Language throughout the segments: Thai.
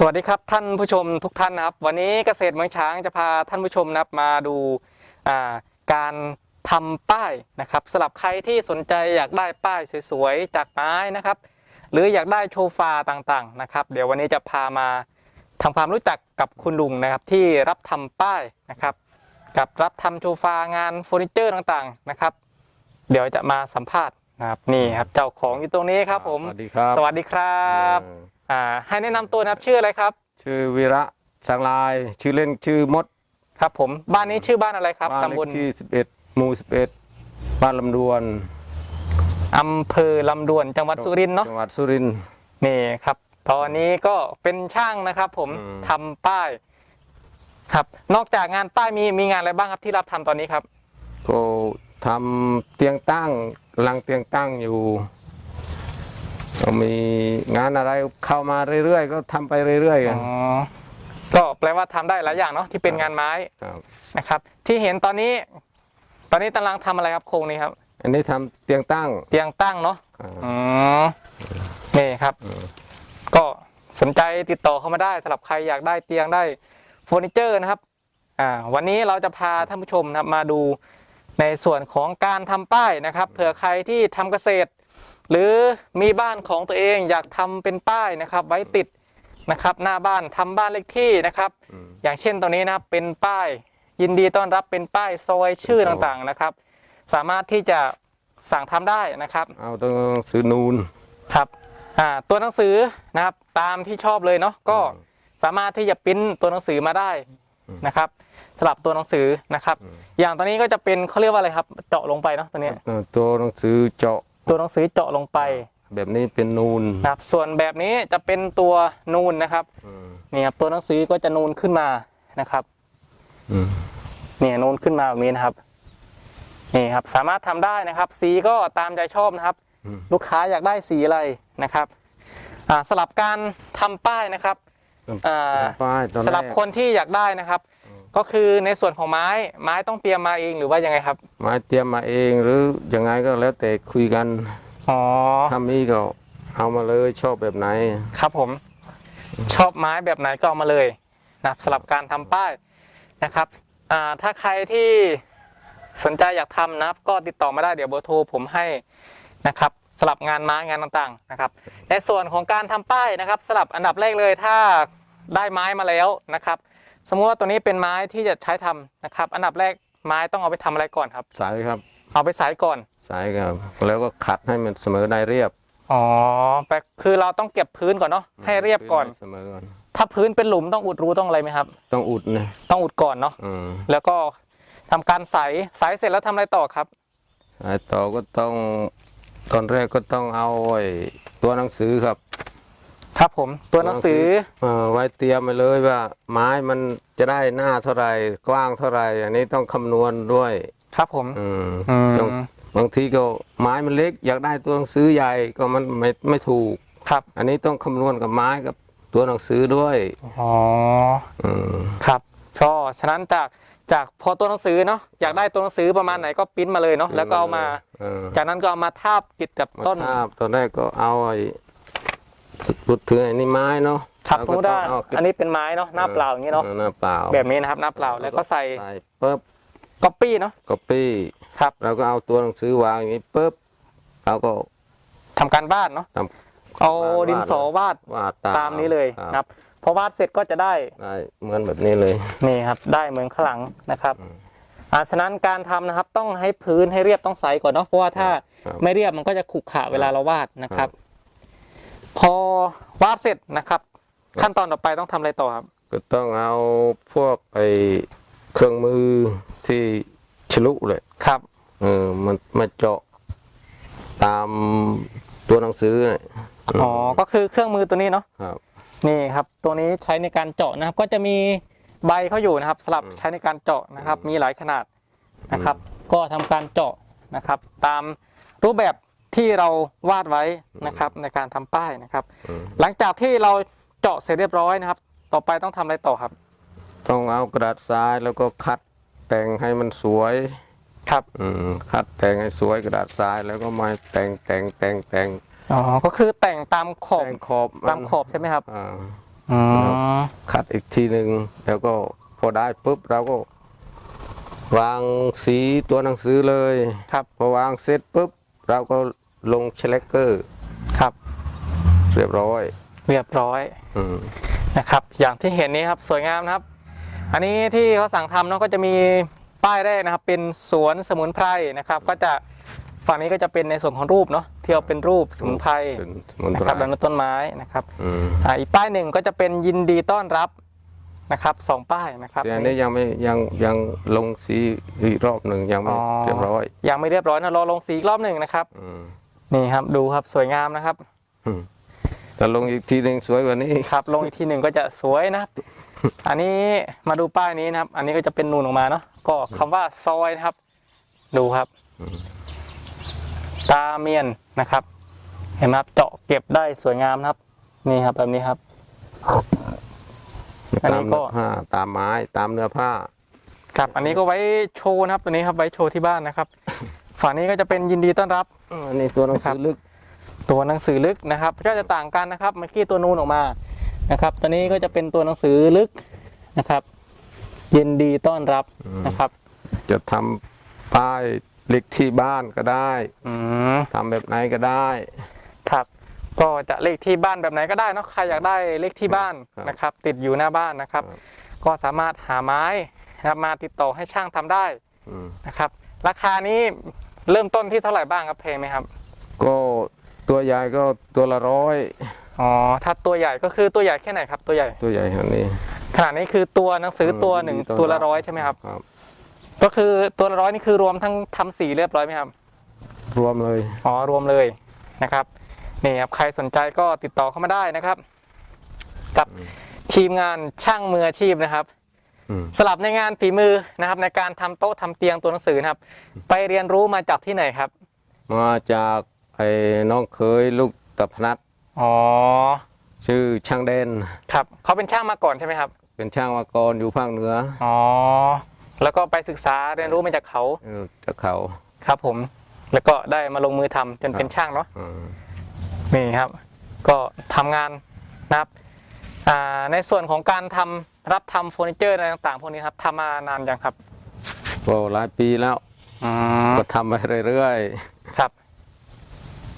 สวัสดีครับท่านผู้ชมทุกท่านนะครับ วันนี้เกษตรเมืองช้างจะพาท่านผู้ชมนะครับมาดูอ่าการทำป้ายนะครับสำหรับใครที่สนใจอยากได้ป้ายสวยๆจากไม้นะครับ หรืออยากได้โชฟาต่างๆนะครับ เดี๋ยววันนี้จะพามาทำความรู้จักกับคุณลุงนะครับที่รับทำป้ายนะครับ กับรับทำโชฟางานเฟอร์นิเจอร์ต่างๆนะครับ เดี๋ยวจะมาสัมภาษณ์นะครับนี่ครับเจ้าของอยู่ตรงนี้ครับผมสวัสดีครับสวัสดีครับเอออ่าให้แนะนำตัวนะครับชื่ออะไรครับ ชื่อวีระสังลาย ชื่อเล่นชื่อมดครับ ผมบ้านนี้ชื่อบ้านอะไรครับบ้านตำบเลลขที่ 11 หมู่ 11 บ้านลำดวนอำเภอลำดวนจังหวัดสุรินทร์เนาะจังหวัดสุรินทร์ นี่ครับ ตอนนี้ก็เป็นช่างนะครับ ผมอืม ทำป้าย ครับ นอกจากงานป้ายมีมีงานอะไรบ้างครับที่รับทำตอนนี้ครับ ก็ทำเตียงตั้งกำลังเตียงตั้งอยู่ ก็มีงานอะไรเข้ามาเรื่อยๆ ก็ทำไปเรื่อยๆกัอ๋นอก็แปลว่าทำได้หลายอย่างเนาะที่เป็นงานไม้ครับ นะครับ ที่เห็นตอนนี้ ตอนนี้กำลังทำอะไรครับโครงนี้ครับ อันนี้ทำเตียงตั้ง เตียงตั้งเนาะอ่า อืมนี่ครับอืมก็สนใจติดต่อเข้ามาได้สำหรับใครอยากได้เตียงได้เฟอร์นิเจอร์นะครับ อ่า วันนี้เราจะพาท่านผู้ชมนะครับมาดูในส่วนของการทำป้ายนะครับ เผื่อใครที่ทำเกษตร หรือมีบ้านของตัวเองอยากทำเป็นป้ายนะครับ ไว้ติดนะครับ หน้าบ้านทำบ้านเลขที่นะครับอืมอย่างเช่นตรงนี้นะครับเป็นป้าย ยินดีต้อนรับเป็นป้ายซอยชื่อเป็นซอยต่างๆนะครับ สามารถที่จะสั่งทำได้นะครับ เอาต้องซื้อนูนครับอ่าตัวหนังสือนะครับ ตามที่ชอบเลยเนาะก็อืมสามารถที่จะปริ้นตัวหนังสือมาได้นะครับสลับตัวหนังสือนะครับอืมอย่างตอนนี้ก็จะเป็นเขาเรียกว่าอะไรครับ เจาะลงไปเนาะตัวเนี้ยเออตัวหนังสือเจาะ ตัวหนังสือเจาะลงไปแบบนี้เป็นนูนนะครับส่วนแบบนี้จะเป็นตัวนูนนะครับอืมนี่ครับตัวหนังสือก็จะนูนขึ้นมานะครับอืมนี่นูนขึ้นมาแบบนี้นะครับนี่ครับ สามารถทำได้นะครับ สีก็ตามใจชอบนะครับอืมลูกค้าอยากได้สีอะไรนะครับอ่าสลับการทำป้ายนะครับอ่าป้ายตอนแรกสำหรับคนที่อยากได้นะครับ ก็คือในส่วนของไม้ไม้ต้องเตรียมมาเองหรือว่ายังไงครับ ไม้เตรียมมาเองหรือยังไงก็แล้วแต่คุยกันอ๋อถ้ามีก็เอามาเลยชอบแบบไหน ครับผม ชอบไม้แบบไหนก็เอามาเลยนะครับสำหรับการทำป้ายนะครับอ่าถ้าใครที่สนใจอยากทำนะครับ ก็ติดต่อมาได้เดี๋ยวเบอร์โทรผมให้นะครับสลับงานไม้งานต่างๆนะครับ ในส่วนของการทำป้ายนะครับสลับอันดับแรกเลยถ้าได้ไม้มาแล้วนะครับ สมมติว่าตัวนี้เป็นไม้ที่จะใช้ทำนะครับ อันดับแรกไม้ต้องเอาไปทำอะไรก่อนครับ สายครับ เอาไปสายก่อน สายครับ แล้วก็ขัดให้มันเสมอได้เรียบ อ๋อแปลคือเราต้องเก็บพื้นก่อนเนาะให้เรียบก่อนเสมอก่อน ถ้าพื้นเป็นหลุมต้องอุดรูต้องอะไรไหมครับ ต้องอุดนะต้องอุดก่อนเนาะอืมแล้วก็ทำการใสใสเสร็จแล้วทำอะไรต่อครับ สายต่อก็ต้องตอนแรกก็ต้องเอาไอ้ตัวหนังสือครับ ครับผมตัวหนังสือเอ่อไว้เตรียมไปเลยว่า ไม้มันจะได้หน้าเท่าไหร่กว้างเท่าไหร่อันนี้ต้องคำนวณด้วยครับผมอืมอืมต้องบางทีก็ไม้มันเล็ก อยากได้ตัวหนังสือใหญ่ก็มันไม่ไม่ถูก ครับอันนี้ต้องคำนวณกับไม้กับตัวหนังสือด้วยอ๋ออืมครับก็ฉะนั้นจากจากพอตัวหนังสือเนาะอยากได้ตัวหนังสือประมาณไหนก็ปริ้นมาเลยเนาะแล้วก็เอามา เออจากนั้นก็เอามาทาบติดกับมาต้นทาบตอนแรกก็เอาไอ้ พูดถึงไอ้นี่ไม้เนาะครับเรสมมติว่าก็ต้งเอันนี้เป็นไม้เนาะหน้าเปล่าอย่างนี้เนาะหน้าเปล่าแบบนี้นะครับหน้าเปล่าแล้วก็ใส่ใส่ปุ๊บก๊อปปี้เนาะก๊อปปี้ครับเราก็เอาตัวหนังสือวางอย่างนี้ปุ๊บเราก็ทำการบ้านเนาะทเอาวาดดินสอวาดำวาดตามตามนี้เลยครับนะครับพอวาดเสร็จก็จะได้ได้เหมือนแบบนี้เลยนี่ครับได้เหมือนข้างหลังนะครับอืมอ่าฉะนั้นการทำนะครับต้องให้พื้นให้เรียบต้องใสก่อนเนาะเพราะว่าถ้าครับไม่เรียบมันก็จะขรุขระเวลาเราวาดนะครับ พอวาดเสร็จนะครับ ขั้นตอนต่อไปต้องทำอะไรต่อครับ ก็ต้องเอาพวกไอ้เครื่องมือที่ฉลุเลยครับ เออมันมาเจาะตามตัวหนังสือเนี่ยอ๋อ ก็คือเครื่องมือตัวนี้เนาะ ครับ นี่ครับ ตัวนี้ใช้ในการเจาะนะครับ ก็จะมีใบเขาอยู่นะครับสำหรับใช้ในการเจาะนะครับ มีหลายขนาดนะครับ ก็ทำการเจาะนะครับ ตามรูปแบบ ที่เราวาดไว้นะครับในการทำป้ายนะครับอืมหลังจากที่เราเจาะเสร็จเรียบร้อยนะครับ ต่อไปต้องทำอะไรต่อครับ ต้องเอากระดาษทรายแล้วก็คัดแต่งให้มันสวยครับอืมคัดแต่งให้สวยกระดาษทรายแล้วก็มาแต่งแต่งแต่งแต่งอ๋อก็คือแต่งตามขอบแต่งขอบนตามขอบใช่ไหมครับอ่าอืมขัดอีกทีหนึ่งแล้วก็พอได้ปุ๊บเราก็วางสีตัวหนังสือเลยครับพอวางเสร็จปุ๊บ เราก็ลงเชลกเกอร์ครับ เรียบร้อย เรียบร้อยอืมนะครับ อย่างที่เห็นนี้ครับสวยงามนะครับ อันนี้ที่เขาสั่งทำเนาะก็จะมีป้ายแรกนะครับ เป็นสวนสมุนไพรนะครับ ก็จะฝั่งนี้ก็จะเป็นในส่วนของรูปเนาะที่เอาเป็นรูปสมุนไพรเป็นสมุนนะไพครับรแล้วก็ต้นไม้นะครับอืม อ่าอีกป้ายหนึ่งก็จะเป็นยินดีต้อนรับ นะครับสองป้ายนะครับ แต่อันนี้ยังไม่ยังยังลงสีอีกรอบหนึ่งยังไม่อ๋อ เรียบร้อยยังไม่เรียบร้อยนะรอลงสีอีกรอบหนึ่งนะครับอืมนี่ครับดูครับสวยงามนะครับอืมแต่ลงอีกทีหนึ่งสวยกว่านี้ ครับลงอีกทีหนึ่งก็จะสวยนะครับ อันนี้มาดูป้ายนี้นะครับ อันนี้ก็จะเป็นนูนออกมาเนาะก็คำว่าซอยนะครับ ดูครับตาเมียนนะครับ เห็นไหมครับเจาะเก็บได้สวยงามนะครับ นี่ครับแบบนี้ครับ อันตานี้มก็ เนื้อผ้าตามไม้ตามเนื้อผ้า ครับอันนี้ก็ไว้โชว์นะครับตัวนี้ครับไว้โชว์ที่บ้านนะครับ ฝั่งนี้ก็จะเป็นยินดีต้อนรับ อันนี้ตัวหนังสืครัอบลึก ตัวหนังสือลึกนะครับก็จะต่างกันนะครับเมื่อกี้ตัวนูนออกมานะครับ ตัวนี้ก็จะเป็นตัวหนังสือลึกนะครับ ยินดีต้อนรับนะครับจะทำป้ายเล็กที่บ้านก็ได้อืมทำแบบไหนก็ได้ ครับ ก็จะเลขที่บ้านแบบไหนก็ได้เนอะใครอยากได้เลขที่บ้านครับนะครับ ติดอยู่หน้าบ้านนะครับครับ ก็สามารถหาไม้นะครับมาติดต่อให้ช่างทำได้อืมนะครับ ราคานี้เริ่มต้นที่เท่าไหร่บ้างครับเพลงไหมครับ ก็ตัวใหญ่ก็ตัวละร้อยอ๋อถ้าตัวใหญ่ก็คือตัวใหญ่แค่ไหนครับ ตัวใหญ่ตัวใหญ่ขนาดนี้ขนาดนี้คือตัวหนังสือตัวหนึ่งต้ตัวละร้อยใช่ไหมครับครับ ก็คือตัวละร้อยนี่คือรวมทั้งทำสีเรียบร้อยไหมครับ รวมเลยอ๋อรวมเลยนะครับ นี่ครับใครสนใจก็ติดต่อเข้ามาได้นะครับ กับทีมงานช่างมืออาชีพนะครับอืมสลับในงานฝีมือนะครับ ในการทำโต๊ะทำเตียงตัวหนังสือนะครับ ไปเรียนรู้มาจากที่ไหนครับ มาจากไอ้น้องเคยลูกตะพนัดอ๋อชื่อช่างเด่นครับเขาเป็นช่างมาก่อนใช่ไหมครับ เป็นช่างวากรอยู่ภาคเหนืออ๋อแล้วก็ไปศึกษาเรียนรู้มาจากเขาเออจากเขาครับผม แล้วก็ได้มาลงมือทำจนเป็นครับช่างเนาะอืม นี่ครับ ก็ทำงานนะครับอ่าในส่วนของการทำรับทำเฟอร์นิเจอร์อะไรต่างๆพวกนี้ครับทำมานานยังครับก็หลายปีแล้วอืมก็ทำไปเรื่อยครับ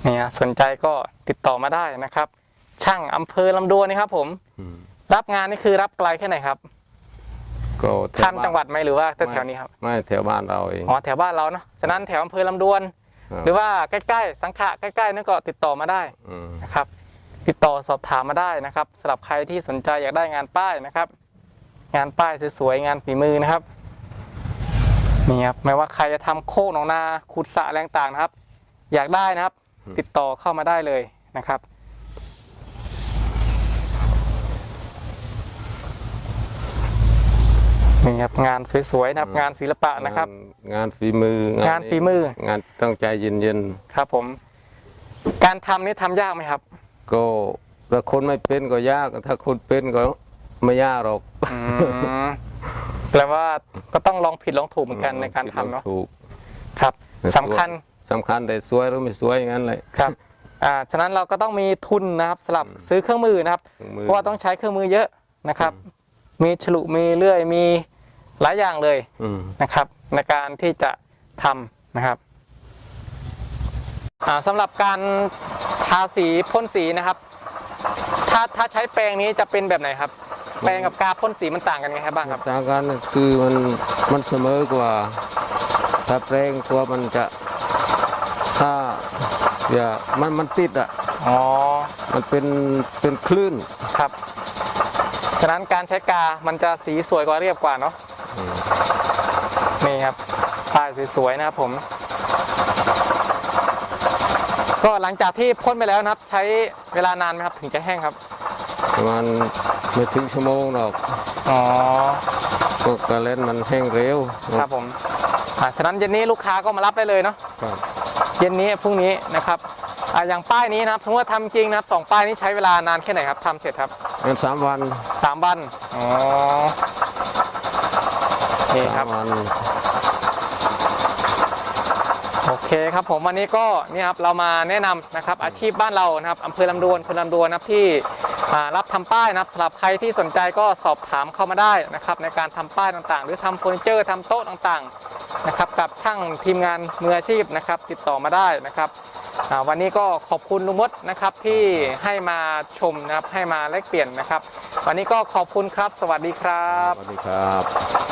นี่ฮะสนใจก็ติดต่อมาได้นะครับ ช่างอำเภอลำดวนนะครับ ผมๆอืมรับงานนี่คือรับไกลแค่ไหนครับก็แถวข้ามบ้นจังหวัดไหมหรือว่าแถวๆนี้ครับ ไม่แถวบ้านเราเองอ๋อแถวบ้านเราเนาะฉะนั้นแถวอำเภอลำดวนครับ หรือว่าใกล้ๆสังขะใกล้ๆนั่นก็ติดต่อมาได้อืมนะครับ ติดต่อสอบถามมาได้นะครับสำหรับใครที่สนใจอยากได้งานป้ายนะครับ งานป้ายสวยๆงานฝีมือนะครับนี่ครับไม่ว่าใครจะทำโคกหนองนาขุดสระแรงต่างๆนะครับ อยากได้นะครับ ติดต่อเข้ามาได้เลยนะครับ นี่ครับงานสวยๆนะครับงานศิลปะนะครับ งานงานฝีมืองานฝีมือ งานต้องใจเย็นครับผม การทำนี่ทำยากไหมครับๆก็ถ้าคนไม่เป็นก็ยาก ถ้าคนเป็นก็ไม่ยากหรอกอืมแปลว่าก็ต้องลองผิดลองถูกเหมือนกันในการทำเนาะถูกครับสำคัญสำคัญแต่สวยหรือไม่สวยอย่างนั้นเลยครับอ่าฉะนั้นเราก็ต้องมีทุนนะครับสำหรับซื้อเครื่องมือนะครับเครื่องมือเพราะว่าต้องใช้เครื่องมือเยอะนะครับ มีฉลุมีเลื่อยมีหลายอย่างเลยอืมนะครับ ในการที่จะทำนะครับอ่าสำหรับการทาสีพ่นสีนะครับ ถ้าถ้าใช้แปรงนี้จะเป็นแบบไหนครับ แปรงกับกาพ่นสีมันต่างกันไงครับบ้างครับต่างกันคือมันมันเสมอกว่า ถ้าแปลงตัวมันจะถ้าอย่ามันมันติดอะอ๋อมันเป็นเป็นคลื่นครับ ฉะนั้นการใช้กา มันจะสีสวยกว่าเรียบกว่าเนาะอืมนี่ครับป้ายสวยๆนะครับผม ก็หลังจากที่พ่นไปแล้วนะครับ ใช้เวลานานไหมครับ ถึงจะแห้งครับ ประมาณไม่ถึงชั่วโมงหรอกอ๋อก็การเล่นมันแห้งเร็วครับผมอ่าฉะนั้นเย็นนี้ลูกค้าก็มารับได้เลยเนาะครับ เย็นนี้พรุ่งนี้นะครับอ่าอย่างป้ายนี้นะครับสมมติว่าทำจริงนะครับสองป้ายนี้ใช้เวลานานแค่ไหนครับทำเสร็จครับงั้นสามวันสามวันอ๋อนี่คสารับมวันโอเคครับผมวันนี้ก็เนี่ยครับเรามาแนะนำนะครับอาชีพบ้านเรานะครับอำเภอลำดวนคนลำดวนนะครับที่อ่ารับทำป้ายนะครับสำหรับใครที่สนใจก็สอบถามเข้ามาได้นะครับในการทำป้ายต่างๆ หรือทำเฟอร์นิเจอร์ทำโต๊ะต่างๆ นะครับกับช่างทีมงานมืออาชีพนะครับ ติดต่อมาได้นะครับวันนี้ก็ขอบคุณลุงมดนะครับที่ให้มาชมนะครับให้มาแลกเปลี่ยนนะครับ วันนี้ก็ขอบคุณครับ สวัสดีครับ สวัสดีครับ